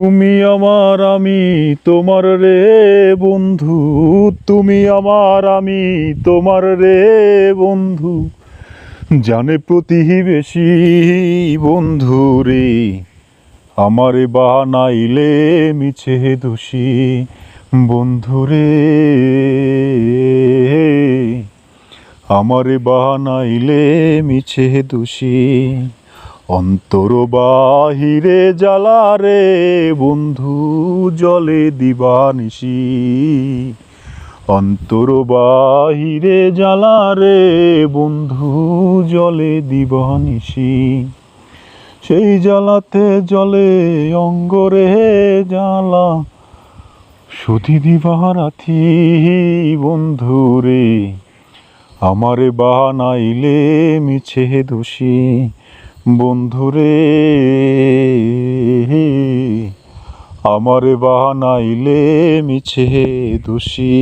তুমি আমার আমি তোমার রে বন্ধু। তুমি আমার আমি তোমার রে বন্ধু। জানে প্রতিবেশী বন্ধু রে, আমারে বানাইলে মিছে দোষী বন্ধু রে। আমারে বানাইলে মিছে দোষী অন্তর বাহিরে জ্বালা রে বন্ধু, জলে দিবানিসি অন্তর বাহিরে জ্বালা রে বন্ধু, জলে দিবানিসি সেই জ্বালাতে জলে অঙ্গরে জ্বালা। সুধি দিবারাথি বন্ধু রে, আমারে বানাইলে মিছে দোষী। বন্ধুরে আমার বানাইলে মিছে দোষী।